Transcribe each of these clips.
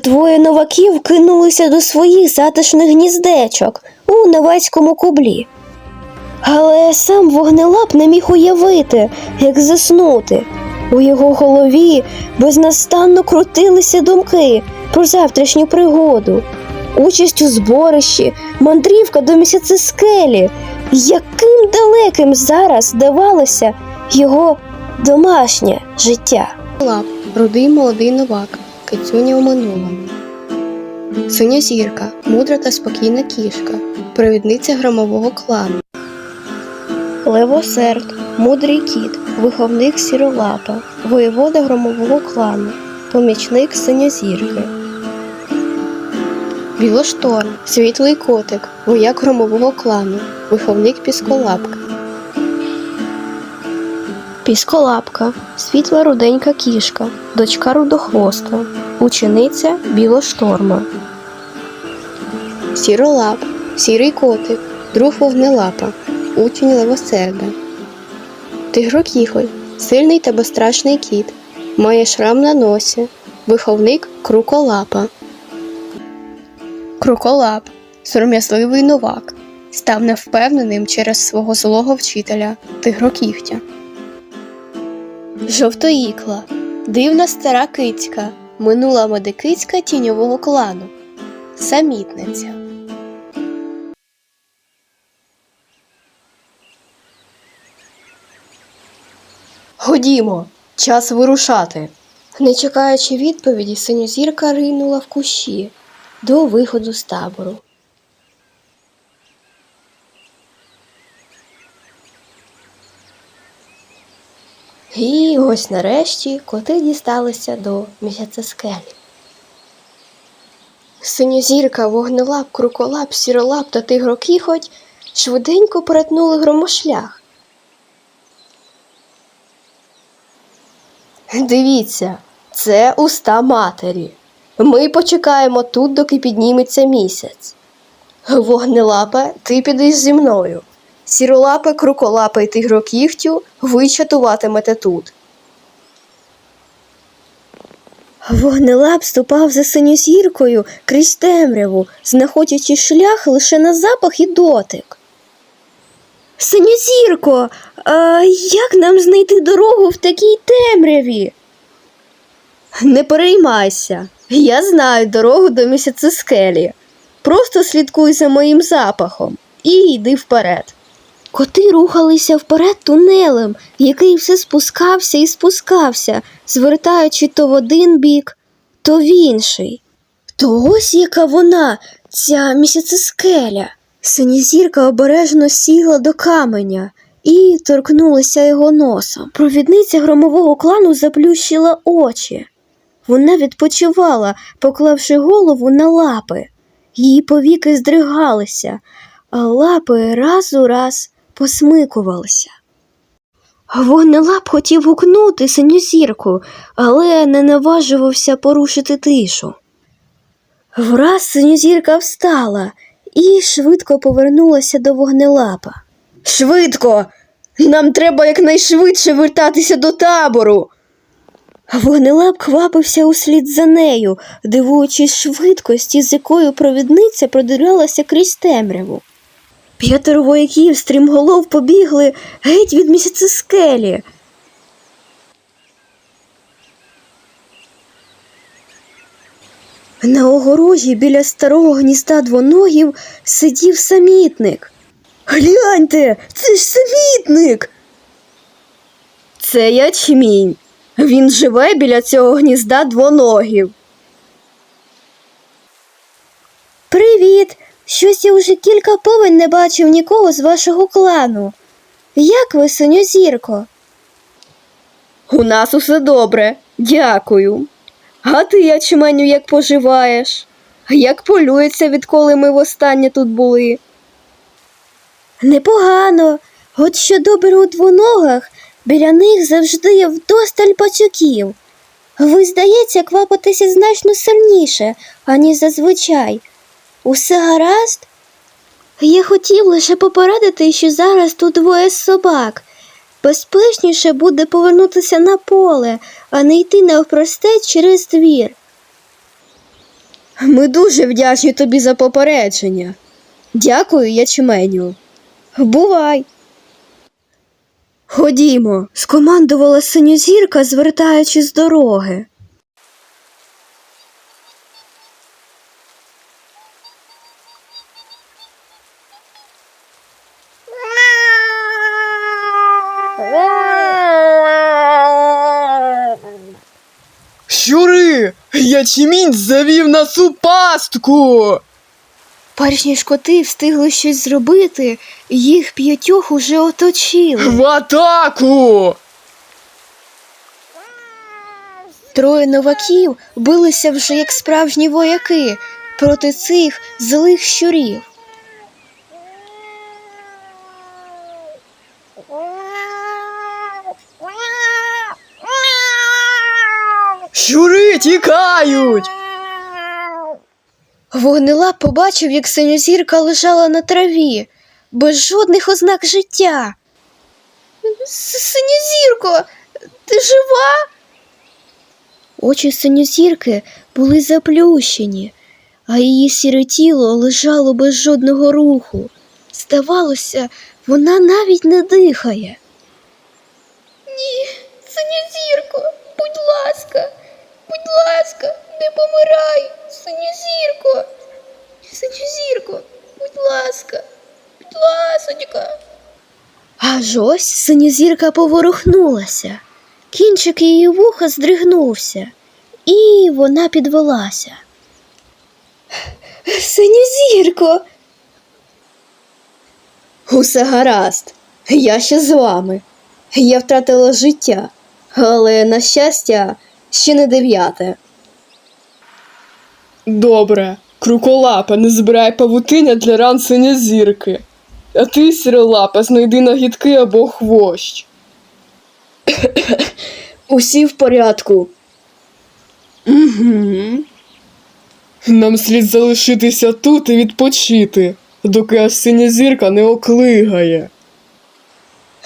Двоє новаків кинулися до своїх затишних гніздечок у Невецькому кублі. Але сам вогнелап не міг уявити, як заснути. У його голові безнастанно крутилися думки про завтрашню пригоду, участь у зборищі, мандрівка до місяця скелі. Яким далеким зараз здавалося його домашнє життя. Лап, рудий молодий новак, кицюня у минулому. Синя зірка, мудра та спокійна кішка, провідниця громового клану. Левосерд, мудрий кіт, виховник сіролапа, воєвода громового клану, помічник синьозірки. Білошторм, світлий котик, вояк громового клану, виховник пісколапка. Пісколапка, світла руденька кішка, дочка рудохвоста, учениця білошторма. Сіролап, сірий котик, друг вогнелапа, учень левосерда. Тигрокіхоль, сильний та безстрашний кіт, має шрам на носі, виховник круколапа. Круколап, сором'язливий новак, став невпевненим через свого злого вчителя тигрокігтя. Жовтоїкла, дивна стара кицька, минула медикицька тіньового клану, самітниця. Ходімо, час вирушати. Не чекаючи відповіді, синьозірка ринула в кущі до виходу з табору. І ось нарешті коти дісталися до місяця скелі. Синьозірка, вогнелап, круколап, сіролап та тигрокіхоть швиденько перетнули громошлях. Дивіться, це уста матері. Ми почекаємо тут, доки підніметься місяць. Вогнелапе, ти підеш зі мною. Сіролапе, круколапе і тигрокігтю, ви чатуватимете тут. Вогнелап ступав за синьозіркою крізь темряву, знаходячи шлях лише на запах і дотик. Синьозірко, а як нам знайти дорогу в такій темряві? Не переймайся, я знаю дорогу до місяця скелі. Просто слідкуй за моїм запахом і йди вперед. Коти рухалися вперед тунелем, який все спускався і спускався, звертаючи то в один бік, то в інший. То ось яка вона, ця місяцескеля. Синізірка обережно сіла до каменя і торкнулася його носом. Провідниця громового клану заплющила очі. Вона відпочивала, поклавши голову на лапи. Її повіки здригалися, а лапи раз у раз посмикувалися. Вогнелап хотів гукнути синьозірку, але не наважувався порушити тишу. Враз синьозірка встала і швидко повернулася до вогнелапа. Швидко! Нам треба якнайшвидше вертатися до табору. Вогнелап квапився услід за нею, дивуючись швидкості, з якою провідниця продиралася крізь темряву. П'ятеро вояків стрімголов побігли геть від місяця скелі. На огорожі біля старого гнізда двоногів сидів самітник. Гляньте, це ж самітник. Це ячмінь. Він живе біля цього гнізда двоногів. Привіт! Щось я вже кілька повень не бачив нікого з вашого клану. Як ви, синьозірко? У нас усе добре, дякую. А ти, ячменю, як поживаєш? Як полюється, відколи ми востаннє тут були? Непогано. От що добре у двоногах, біля них завжди є вдосталь пацюків. Ви, здається, квапитеся значно сильніше, аніж зазвичай. Усе гаразд? Я хотів лише попередити, що зараз тут двоє собак. Безпечніше буде повернутися на поле, а не йти навпростець через двір. Ми дуже вдячні тобі за попередження. Дякую, ячменю. Бувай. Ходімо, скомандувала синьозірка, звертаючись з дороги. Щури! Ячмінь завів нас у пастку! Перш ніж коти встигли щось зробити, їх п'ятьох уже оточили. В атаку! Троє новаків билися вже як справжні вояки проти цих злих щурів. Тікають! Вогнелап побачив, як синьозірка лежала на траві, без жодних ознак життя. Синьозірко, ти жива? Очі синьозірки були заплющені, а її сіре тіло лежало без жодного руху. Здавалося, вона навіть не дихає. Ні, синьозірко, будь ласка, будь ласка, не помирай, синьозірко. Синьозірко, будь ласка, будь ласочка. Аж ось синьозірка поворухнулася. Кінчик її вуха здригнувся, і вона підвелася. Синьозірко. Усе гаразд. Я ще з вами. Я втратила життя, але, на щастя, ще не дев'яте. Добре, круколапа, не збирай павутиння для ран синьозірки. А ти, сіролапа, знайди нагідки або хвощ. Усі в порядку. Угу. Нам слід залишитися тут і відпочити, доки аж синьозірка не оклигає.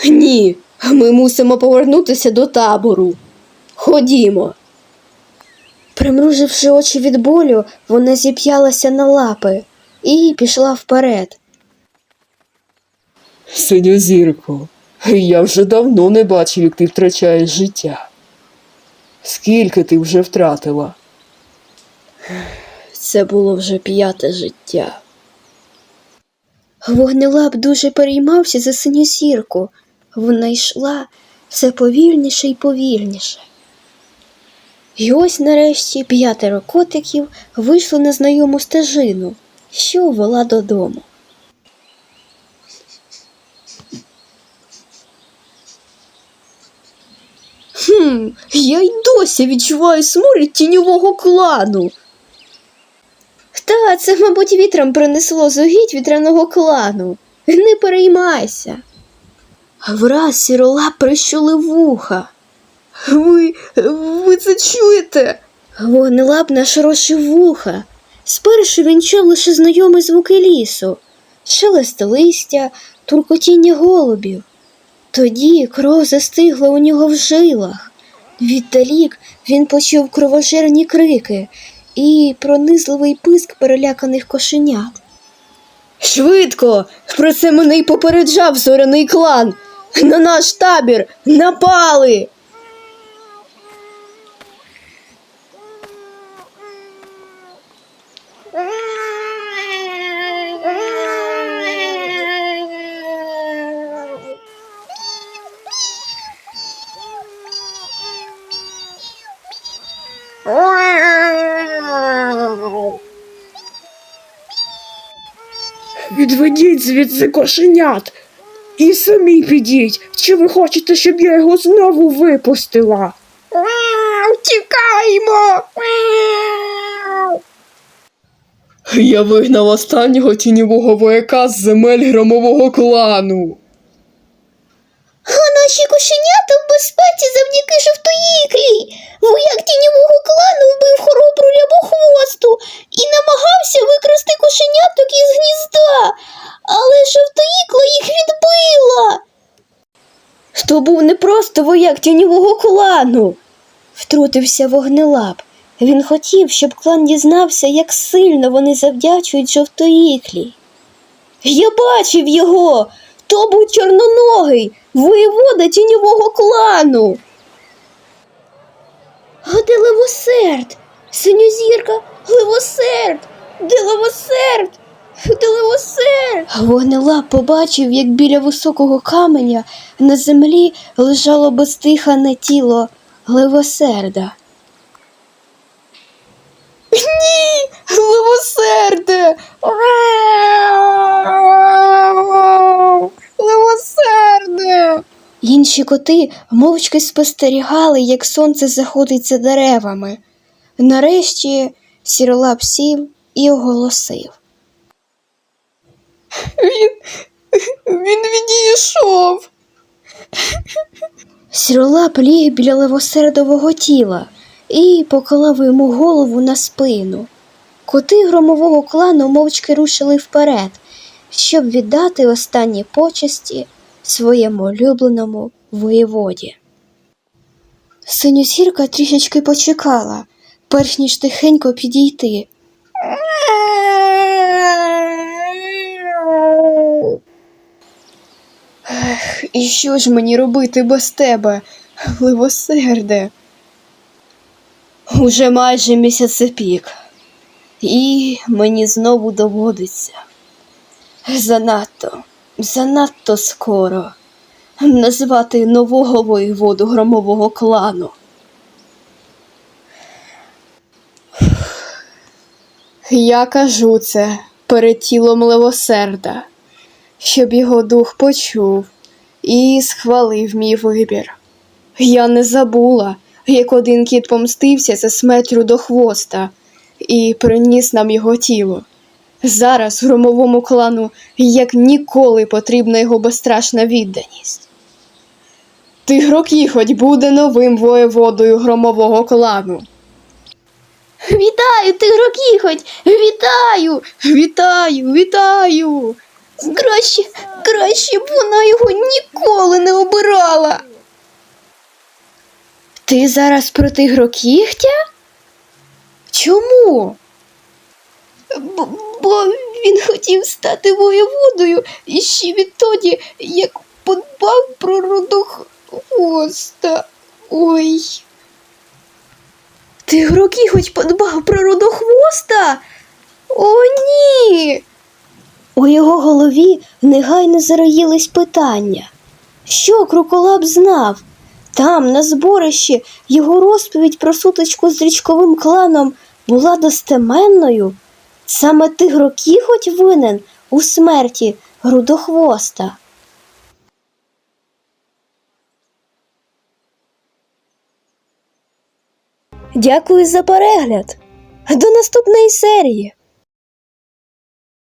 Ні, ми мусимо повернутися до табору. Ходімо. Примруживши очі від болю, вона зіп'ялася на лапи і пішла вперед. Синьозірко, я вже давно не бачив, як ти втрачаєш життя. Скільки ти вже втратила? Це було вже п'яте життя. Вогнелап дуже переймався за синьозірку. Вона йшла все повільніше і повільніше. І ось нарешті п'ятеро котиків вийшли на знайому стежину, що вела додому. Хм, я й досі відчуваю сморід тіньового клану. Та це, мабуть, вітром принесло зугідь вітряного клану. Не переймайся. Враз сіролап прищулив вуха. Ви, ви це чуєте? Вогнелап нашорошив вуха. Спершу він чув лише знайомі звуки лісу, шелест листя, туркотіння голубів. Тоді кров застигла у нього в жилах. Віддалік він почув кровожерні крики і пронизливий писк переляканих кошенят. Швидко! Про це мене й попереджав зоряний клан. На наш табір напали. Відведіть звідси кошенят і самі підіть. Чи ви хочете, щоб я його знову випустила? Тікаємо! Я вигнав останнього тіньового вояка з земель громового клану. А наші кошенята в безпеці завдяки жовтоїклі. Вояк тіньового клану вбив хоробру рябохвосту і намагався викрасти кошеняток із гнізда, але жовтоїкла їх відбила. То був не просто вояк тіньового клану. Втрутився вогнелап. Він хотів, щоб клан дізнався, як сильно вони завдячують жовтоїклі. Я бачив його. То був чорноногий, воєвода тіньового клану. А де левосерд? Синьозірка, левосерд, де левосерд? Де левосерд? Вогнелап побачив, як біля високого каменя на землі лежало бездихане тіло левосерда. Ні, левосерде! Інші коти мовчки спостерігали, як сонце заходить за деревами. Нарешті сіролап сів і оголосив. Він. Він відійшов. Сіролап ліг біля левосердового тіла і поклав йому голову на спину. Коти громового клану мовчки рушили вперед, щоб віддати останні почесті своєму улюбленому воєводі. Синьозірка трішечки почекала, перш ніж тихенько підійти. І що ж мені робити без тебе, левосерде? Уже майже місяцепік, і мені знову доводиться занадто, занадто скоро назвати нового воєводу громового клану. Я кажу це перед тілом левосерда, щоб його дух почув і схвалив мій вибір. Я не забула, як один кіт помстився за смерть рудохвоста і приніс нам його тіло. Зараз громовому клану як ніколи потрібна його безстрашна відданість. Тигрок Тигрокіхоть буде новим воєводою громового клану. Вітаю, тигрокіхоть! Вітаю! Вітаю, вітаю! Краще, краще б вона його ніколи не обирала. Ти зараз про тигрокігтя? Чому? Бо, бо він хотів стати воєводою і ще відтоді, як подбав про рудохвоста. Ой. Тигрокіготь подбав про рудохвоста? О, ні. У його голові негайно зароїлись питання. Що Круколап знав? Там, на зборищі, його розповідь про сутичку з річковим кланом була достеменною. Саме тигрокіхоть винен у смерті грудохвоста. Дякую за перегляд. До наступної серії.